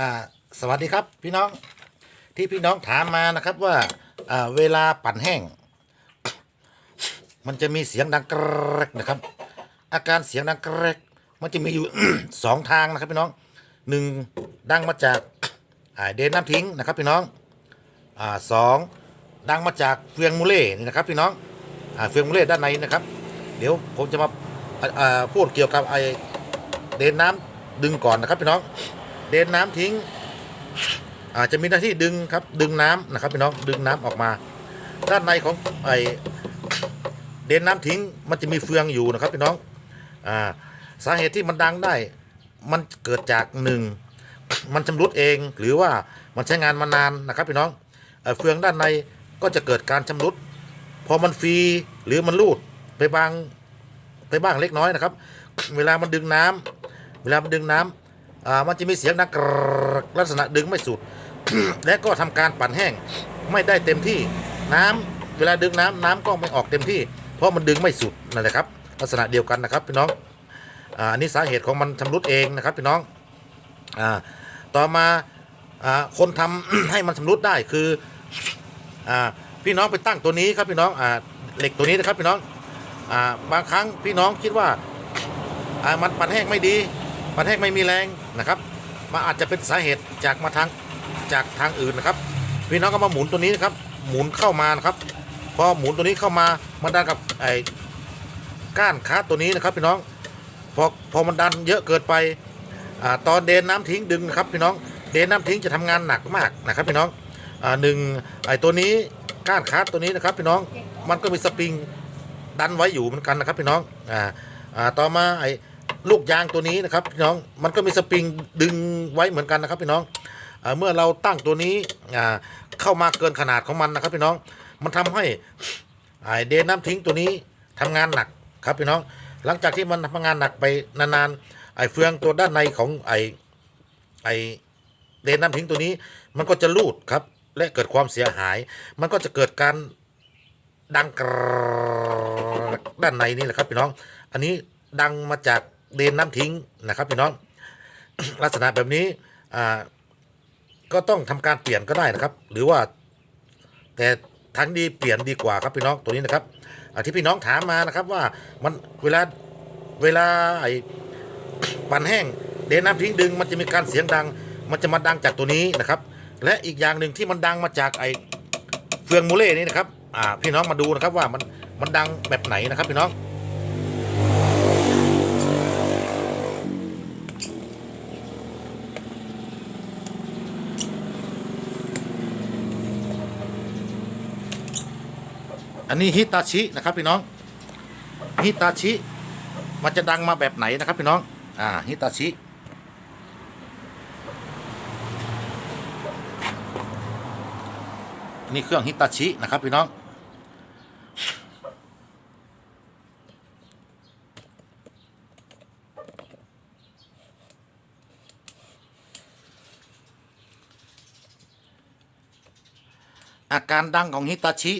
อ่าสวัสดีครับพี่น้องที่พี่น้องถามมานะครับว่าอ่าเวลาปั่นแห้ง มันจะมีเสียงดังกรกนะครับ อาการเสียงดังกรกมันจะมีอยู่ สองทางนะครับพี่น้องหนึ่งดังมาจากอ่าเดนน้ำทิ้งนะครับพี่น้องอ่าสองดังมาจากเฟืองมูเล่นี่นะครับพี่น้องอ่าเฟืองมูเล่ด้านในนะครับ เดี๋ยวผมจะมาอ่าอ่าพูดเกี่ยวกับไอเดนน้ำดึงก่อนนะครับพี่น้อง เดนน้ำทิ้ง อาจจะมีหน้าที่ดึงครับดึงน้ำนะครับพี่น้องดึงน้ำออกมา ด้านในของไอเดนน้ำทิ้งมันจะมีเฟืองอยู่นะครับพี่น้องอ่าสาเหตุที่มันดังได้ มันเกิดจากหนึ่งมันชำรุดเองหรือว่ามันใช้งานมานานนะครับพี่น้องเอเฟืองด้านในก็จะเกิดการชำรุดพอมันฟรีหรือมันรูดไปบางไปบ้างเล็กน้อยนะครับ เวลามันดึงน้ำเวลามันดึงน้ำ อ่ามันจะมีเสียงดังกรลักษณะดึงไม่สุด และก็ทำการปั่นแห้งไม่ได้เต็มที่น้ำเวลาดึงน้ำน้ำก็ไม่ออกเต็มที่ เพราะมันดึงไม่สุดนั่นแหละครับ ลักษณะเดียวกันนะครับพี่น้องอ่าอันนี้สาเหตุของมันชำรุดเองนะครับพี่น้องอ่าต่อมาอ่าคนทำให้มันชำรุดได้คืออ่าพี่น้องไปตั้งตัวนี้ครับพี่น้องอ่าเหล็กตัวนี้นะครับพี่น้องอ่าบางครั้งพี่น้องคิดว่าอ่ามันปั่นแห้งไม่ดี ปั่นแห้งไม่มีแรง นะครับมันอาจจะเป็นสาเหตุจากมาทางจากทางอื่นนะครับ พี่น้องก็มาหมุนตัวนี้นะครับ หมุนเข้ามานะครับพอหมุนตัวนี้เข้ามามันดันกับไอ้ก้านคาตัวนี้นะครับ พี่น้องพอพอมันดันเยอะเกินไปอตอนเดนน้ำทิ้งดึงนะครับ พี่น้องเดนน้ำทิ้งจะทำงานหนักมากนะครับ พี่น้องอหนึ่งไอ้ตัวนี้ก้านคาตัวนี้นะครับ พี่น้องมันก็มีสปริงดันไว้อยู่เหมือนกันนะครับ พี่น้องอ่าต่อมาไอ้ ลูกยางตัวนี้นะครับพี่น้องมันก็มีสปริงดึงไว้เหมือนกันนะครับพี่น้องอ่าเมื่อเราตั้งตัวนี้เข้ามาเกินขนาดของมันนะครับพี่น้องมันทำให้เดนน้ำทิ้งตัวนี้ทำงานหนักครับพี่น้อง หลังจากที่มันทำงานหนักไปนานๆไอ้เฟืองตัวด้านในของไอ้ไอ้เดนน้ำทิ้งตัวนี้ มันก็จะลูดครับ และเกิดความเสียหาย มันก็จะเกิดการดังกรด้านในนี่แหละครับพี่น้อง อันนี้ดังมาจาก เดนน้ำทิ้งนะครับพี่น้องลักษณะแบบนี้อ่าก็ต้องทำการเปลี่ยนก็ได้นะครับ หรือว่า แต่ทั้งดีเปลี่ยนดีกว่าครับพี่น้องตัวนี้นะครับที่พี่น้องถามมานะครับว่ามันเวลาเวลาไอ้ปั่นแห้งเดนน้ำทิ้งดึง มันจะมีการเสียงดัง มันจะมาดังจากตัวนี้นะครับ และอีกอย่างหนึ่งที่มันดังมาจากไอ้เฟืองมูเล่นี่นะครับ อ่าพี่น้องมาดูนะครับว่ามันมันดังแบบไหนนะครับพี่น้อง อันนี้ฮิตาชินะครับพี่น้องฮิตาชิ มันจะดังมาแบบไหนนะครับพี่น้อง อ่าฮิตาชินี่เครื่องฮิตาชินะครับพี่น้อง อาการดังของฮิตาชิ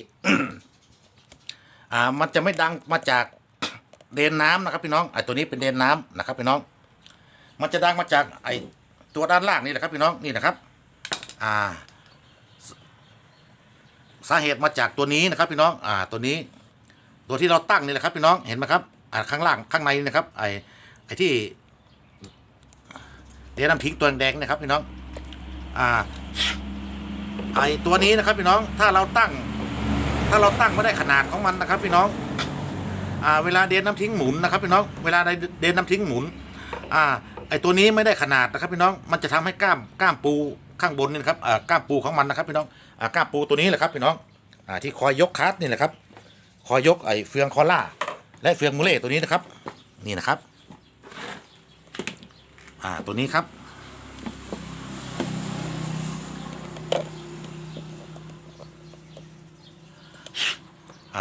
อ่ามันจะไม่ดังมาจากเดนน้ำนะครับพี่น้องไอ้ตัวนี้เป็นเดนน้ำนะครับพี่น้อง มันจะดังมาจากไอ้ตัวด้านล่างนี่แหละครับพี่น้องนี่นะครับ อ่า สาเหตุมาจากตัวนี้นะครับพี่น้อง อ่า ตัวนี้ ตัวที่เราตั้งนี่แหละครับพี่น้องเห็นไหมครับ อ่าข้างล่างข้างในนี่นะครับ ไอ้ไอ้ที่เดนน้ำทิ้งตัวแดงนะครับพี่น้อง อ่า ไอตัวนี้นะครับพี่น้องถ้าเราตั้ง ถ้าเราตั้งไม่ได้ขนาดของมันนะครับ พี่น้องอ่าเวลาเดนน้ำทิ้งหมุนนะครับพี่น้องเวลาเดนน้ำทิ้งหมุนอ่าไอตัวนี้ไม่ได้ขนาดนะครับพี่น้องมันจะทำให้กล้ามกล้ามปูข้างบนนี่นะครับอ่ากล้ามปูของมันนะครับพี่น้องอ่ากล้ามปูตัวนี้แหละครับพี่น้องอ่าที่คอยยกคัสนี่แหละครับคอยยกไอเฟืองคอล่า และเฟืองมูเล่ตัวนี้นะครับ นี่นะครับ อ่าตัวนี้ครับ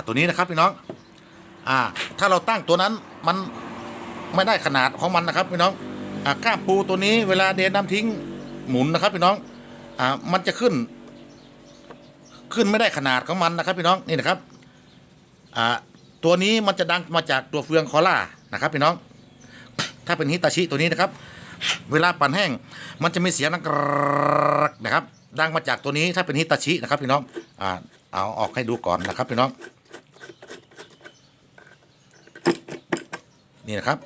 ตัวนี้นะครับพี่น้องอ่าถ้าเราตั้งตัวนั้นมันไม่ได้ขนาดของมันนะครับพี่น้องอ่าก้ามปูตัวนี้เวลาเดนน้ำทิ้งหมุนนะครับพี่น้องอ่ามันจะขึ้น ขึ้นไม่ได้ขนาดของมันนะครับพี่น้องนี่นะครับอ่าตัวนี้มันจะดังมาจากตัวเฟืองคอล่านะครับพี่น้อง ถ้าเป็นฮิตาชิตัวนี้นะครับ เวลาปั่นแห้ง มันจะมีเสียงดังนะครับ ดังมาจากตัวนี้ถ้าเป็นฮิตาชินะครับพี่น้องอ่าเอาออกให้ดูก่อนนะครับพี่น้อง นี่นะครับ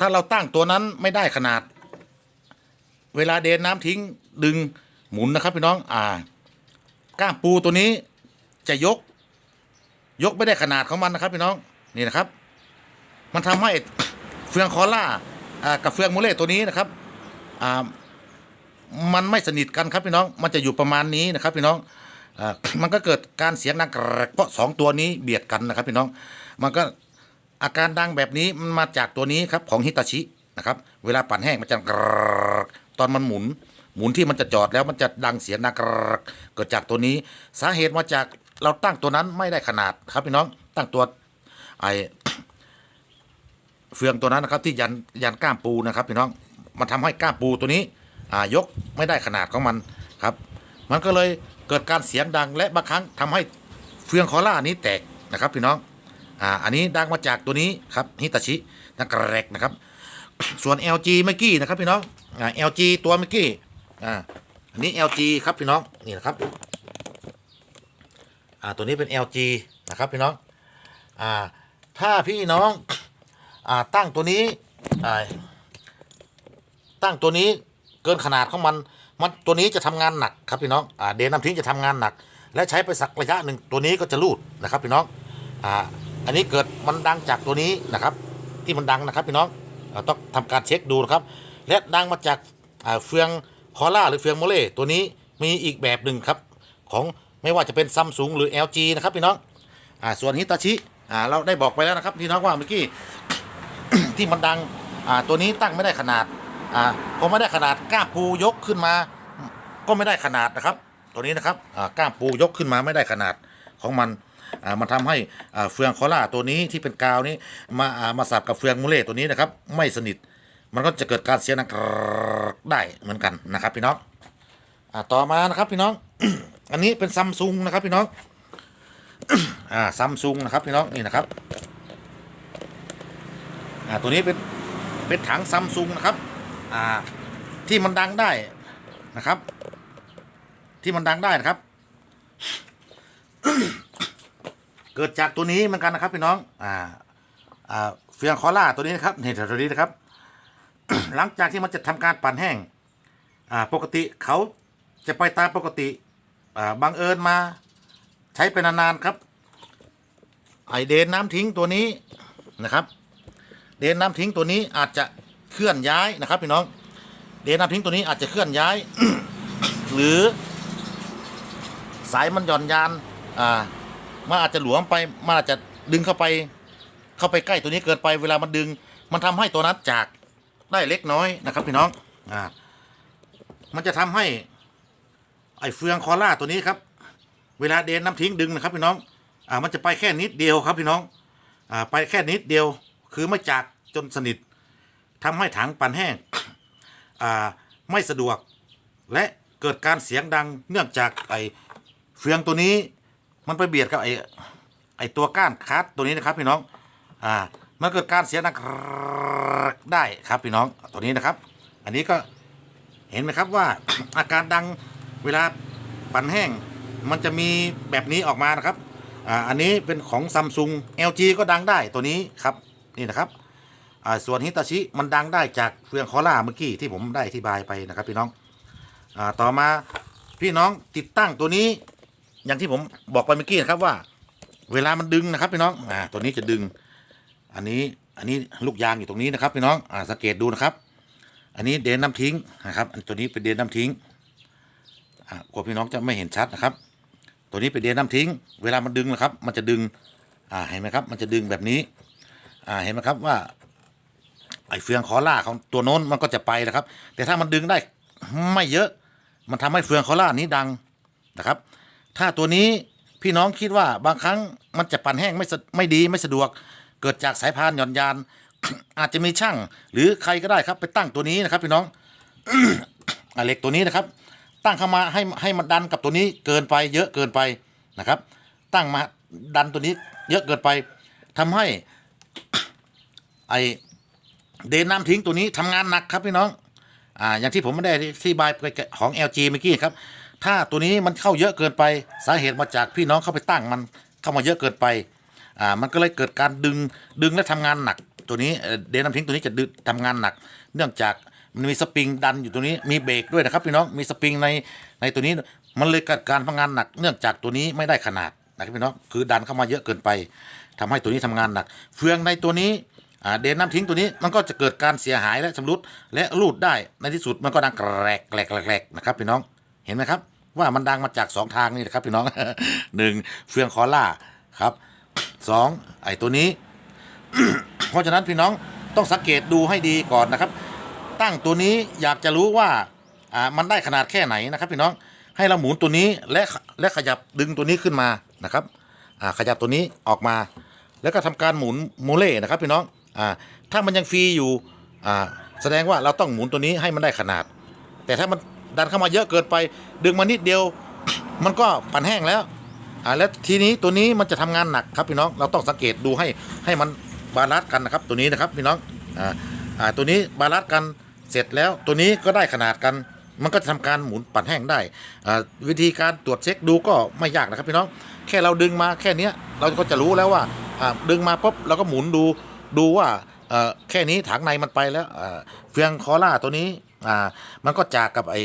ถ้าเราตั้งตัวนั้นไม่ได้ขนาด เวลาเดนน้ำทิ้งดึงหมุนนะครับพี่น้องอ่าก้ามปูตัวนี้จะยก ยกไม่ได้ขนาดของมันนะครับพี่น้องนี่นะครับ มันทำให้เฟืองคอล่ากับเฟืองโมเลตัวนี้นะครับมันไม่สนิทกันครับพี่น้อง มันจะอยู่ประมาณนี้นะครับพี่น้อง มันก็เกิดการเสียงดังกรกเพราะสองตัวนี้เบียดกันนะครับพี่น้องมันก็อาการดังแบบนี้มันมาจากตัวนี้ครับของฮิตาชินะครับเวลาปั่นแห้งมันจะกรกตอนมันหมุน หมุนที่มันจะจอดแล้วมันจะดังเสียงดังกรกเกิดจากตัวนี้ สาเหตุมาจากเราตั้งตัวนั้นไม่ได้ขนาดครับพี่น้องตั้งตัวไอเฟืองตัวนั้นนะครับที่ยันยันก้ามปูนะครับพี่น้องมันทำให้ก้ามปูตัวนี้อ่ายกไม่ได้ขนาดของมันครับ มันก็เลย เกิดการเสียงดังและบางครั้งทำให้เฟืองคอล่านี้แตกนะครับพี่น้องอ่าอันนี้ดังมาจากตัวนี้ครับฮิตาชินักแรกนะครับ ส่วน LG เมื่อกี้นะครับพี่น้องอ่า LG ตัวเมื่อกี้อ่าอันนี้ LG ครับพี่น้องนี่นะครับอ่าตัวนี้เป็น LG นะครับพี่น้องอ่าถ้าพี่น้องอ่าตั้งตัวนี้อ่าตั้งตัวนี้เกินขนาดของมัน มันตัวนี้จะทำงานหนักครับพี่น้องอ่าเดนน้ำทิ้งจะทำงานหนัก และใช้ไปสักระยะหนึ่งตัวนี้ก็จะรูดนะครับพี่น้องอ่าอันนี้เกิดมันดังจากตัวนี้นะครับ ที่มันดังนะครับพี่น้องอต้องทำการเช็คดูนะครับ และดังมาจากเฟืองคอล่าหรือเฟืองโมเลตัวนี้มีอีกแบบหนึ่งครับของไม่ว่าจะเป็นซัมซุงหรือ LG นะครับพี่น้องอ่าส่วนฮิตาชิอ่าเราได้บอกไปแล้วนะครับพี่น้องว่าเมื่อกี้ที่มันดังอ่าตัวนี้ตั้งไม่ได้ขนาด อ่าพอไม่ได้ขนาดก้ามปูยกขึ้นมา ก็ไม่ได้ขนาดนะครับ ตัวนี้นะครับอ่าก้ามปูยกขึ้นมาไม่ได้ขนาดของมันอ่ามันทำให้อ่าเฟืองคอล่าตัวนี้ที่เป็นกาวนี้มาอ่ามาสับกับเฟืองมูเล่ตัวนี้นะครับ ไม่สนิท มันก็จะเกิดการเสียงดังกรกได้เหมือนกันนะครับ พี่น้องอ่าต่อมานะครับพี่น้อง อันนี้เป็นซัมซุงนะครับพี่น้องอ่าซัมซุงนะครับพี่น้องนี่นะครับอ่าตัวนี้เป็นเป็นถังซัมซุงนะครับ อ่า ที่มันดังได้นะครับ ที่มันดังได้นะครับ เกิดจากตัวนี้เหมือนกันนะครับพี่น้อง อ่า อ่าเฟียงคอล่าตัวนี้นะครับนี่ตัวนี้นะครับ หลังจากที่มันจะทำการปั่นแห้ง อ่า ปกติเขาจะไปตามปกติ อ่าบังเอิญมา ใช้ไปนานๆครับ ไอเดนน้ำทิ้งตัวนี้นะครับ เดนน้ำทิ้งตัวนี้อาจจะ เคลื่อนย้ายนะครับพี่น้อง เดนน้ำทิ้งตัวนี้อาจจะเคลื่อนย้าย หรือ สายมันหย่อนยาน อ่ามันอาจจะหลวมไปมันอาจจะดึงเข้าไป เข้าไปใกล้ตัวนี้เกินไปเวลามันดึง มันทำให้ตัวนั้นจากได้เล็กน้อยนะครับ พี่น้อง อ่า มันจะทำให้ ไอ้เฟืองคอล่าตัวนี้ครับ เวลาเดนน้ำทิ้งดึงนะครับ พี่น้อง อ่า มันจะไปแค่นิดเดียวครับ พี่น้อง อ่า ไปแค่นิดเดียว คือไม่จากจนสนิท ทำให้ถังปั่นแห้งไม่สะดวก และเกิดการเสียงดังเนื่องจากไอเฟืองตัวนี้มันไปเบียดกับไอไอตัวก้านคัดตัวนี้นะครับพี่น้องอ่ามันเกิดการเสียงดังได้ครับพี่น้องตัวนี้นะครับ อันนี้ก็เห็นไหมครับว่าอาการดังเวลาปั่นแห้ง มันจะมีแบบนี้ออกมานะครับอ่าอันนี้เป็นของซัมซุง LG ก็ดังได้ตัวนี้ครับนี่นะครับ อ่าส่วนฮิตาชิมันดังได้จากเฟืองคอล่าเมื่อกี้ที่ผมได้อธิบายไปนะครับ พี่น้องอ่าต่อมาพี่น้องติดตั้งตัวนี้ อย่างที่ผมบอกไปเมื่อกี้นะครับว่า เวลามันดึงนะครับ พี่น้องอ่าตัวนี้จะดึง อันนี้อันนี้ลูกยางอยู่ตรงนี้นะครับ พี่น้องอ่าสังเกตดูนะครับ อันนี้เดนน้ำทิ้งนะครับอันตัวนี้เป็นเดนน้ำทิ้งอ่ากลัวพี่น้องจะไม่เห็นชัดนะครับ ตัวนี้เป็นเดนน้ำทิ้ง เวลามันดึงนะครับ มันจะดึงอ่าเห็นไหมครับ มันจะดึงแบบนี้อ่าเห็นไหมครับว่า ไอ้เฟืองคอล่าของตัวโน้นมันก็จะไปนะครับ แต่ถ้ามันดึงได้ไม่เยอะ มันทำให้เฟืองคอล่านี้ดังนะครับ ถ้าตัวนี้พี่น้องคิดว่าบางครั้งมันจะปั่นแห้งไม่สะไม่ดีไม่สะดวก เกิดจากสายพานหย่อนยาน อาจจะมีช่าง หรือใครก็ได้ครับ ไปตั้งตัวนี้นะครับ พี่น้องอเหล็กตัวนี้นะครับ ตั้งเข้ามาให้ให้มันดันกับตัวนี้เกินไป เยอะเกินไปนะครับ ตั้งมาดันตัวนี้เยอะเกินไปทำให้ไอ เดนน้ำทิ้งตัวนี้ทำงานหนักครับพี่น้อง อ่า อย่างที่ผมไม่ได้อธิบายของ LG เมื่อกี้ครับ ถ้าตัวนี้มันเข้าเยอะเกินไป สาเหตุมาจากพี่น้องเข้าไปตั้งมันเข้ามาเยอะเกินไป อ่า มันก็เลยเกิดการดึง ดึงและทำงานหนัก ตัวนี้เดนน้ำทิ้งตัวนี้จะดึงทำงานหนัก เนื่องจากมันมีสปริงดันอยู่ตัวนี้ มีเบรกด้วยนะครับพี่น้อง มีสปริงในในตัวนี้ มันเลยเกิดการทำงานหนัก เนื่องจากตัวนี้ไม่ได้ขนาดนะครับพี่น้อง คือดันเข้ามาเยอะเกินไปทำให้ตัวนี้ทำงานหนัก เฟืองในตัวนี้ เดนน้ำทิ้งตัวนี้มันก็จะเกิดการเสียหายและชำรุดและรูดได้ในที่สุดมันก็ดังแกรกแกรกแกรกนะครับพี่น้องเห็นไหมครับ ว่ามันดังมาจากสองทางนี่นะครับพี่น้องหนึ่งเฟืองคอล่าครับสองไอ้ตัวนี้ เพราะฉะนั้นพี่น้องต้องสังเกตดูให้ดีก่อนนะครับ ตั้งตัวนี้อยากจะรู้ว่ามันได้ขนาดแค่ไหนนะครับ พี่น้องให้เราหมุนตัวนี้และและขยับดึงตัวนี้ขึ้นมานะครับขยับตัวนี้ออกมา แล้วก็ทำการหมุนโมเล่นะครับ พี่น้อง อ่าถ้ามันยังฟรีอยู่อ่าแสดงว่าเราต้องหมุนตัวนี้ให้มันได้ขนาด แต่ถ้ามันดันเข้ามาเยอะเกินไป ดึงมานิดเดียว มันก็ปั่นแห้งแล้วอ่าแล้วทีนี้ตัวนี้มันจะทำงานหนักครับพี่น้องเราต้องสังเกตดูให้ให้มันบาลานซ์กันนะครับ ตัวนี้นะครับพี่น้องอ่าอ่าตัวนี้บาลานซ์กันเสร็จแล้วตัวนี้ก็ได้ขนาดกัน มันก็จะทำการหมุนปั่นแห้งได้วิธีการตรวจเช็คดูก็ไม่ยากนะครับพี่น้องแค่เราดึงมาแค่นี้เราก็จะรู้แล้วว่าดึงมาปุ๊บเราก็หมุนดู ดูว่าแค่นี้ถังในมันไปแล้วเฟืองคอล่าตัวนี้มันก็จากกับไอ้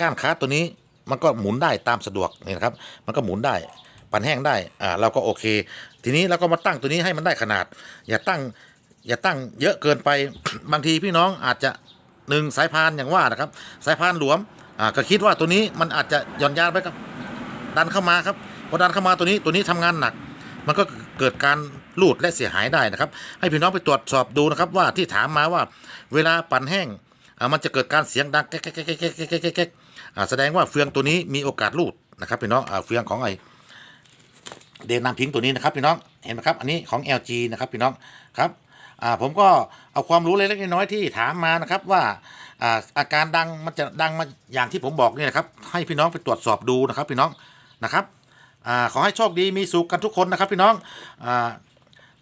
ก้านค้าตัวนี้มันก็หมุนได้ตามสะดวกนี่นะครับ มันก็หมุนได้ปั่นแห้งได้อ่าเราก็โอเค ทีนี้เราก็มาตั้งตัวนี้ให้มันได้ขนาด อย่าตั้งอย่าตั้งเยอะเกินไปบางทีพี่น้องอาจจะหนึ่งสายพานอย่างว่านะครับ สายพานหลวมอ่าก็คิดว่าตัวนี้มันอาจจะหย่อนยานไปครับ ดันเข้ามาครับพอดันเข้ามาตัวนี้ตัวนี้ทำงานหนัก มันก็เกิดการ รูดและเสียหายได้นะครับ ให้พี่น้องไปตรวจสอบดูนะครับว่าที่ถามมาว่าเวลาปั่นแห้งมันจะเกิดการเสียงดังแก๊กแก๊กแก๊กแก๊กแก๊กแสดงว่าเฟืองตัวนี้มีโอกาสรูดนะครับพี่น้องเฟืองของไอเดนนำพิงตัวนี้นะครับพี่น้องเห็นไหมครับ อันนี้ของ LG นะครับพี่น้องครับผมก็เอาความรู้เล็กน้อยที่ถามมานะครับว่าอาการดังมันจะดังมาอย่างที่ผมบอกนี่นะครับ ให้พี่น้องไปตรวจสอบดูนะครับพี่น้องนะครับอขอให้โชคดีมีสุขกันทุกคนนะครับพี่น้องอ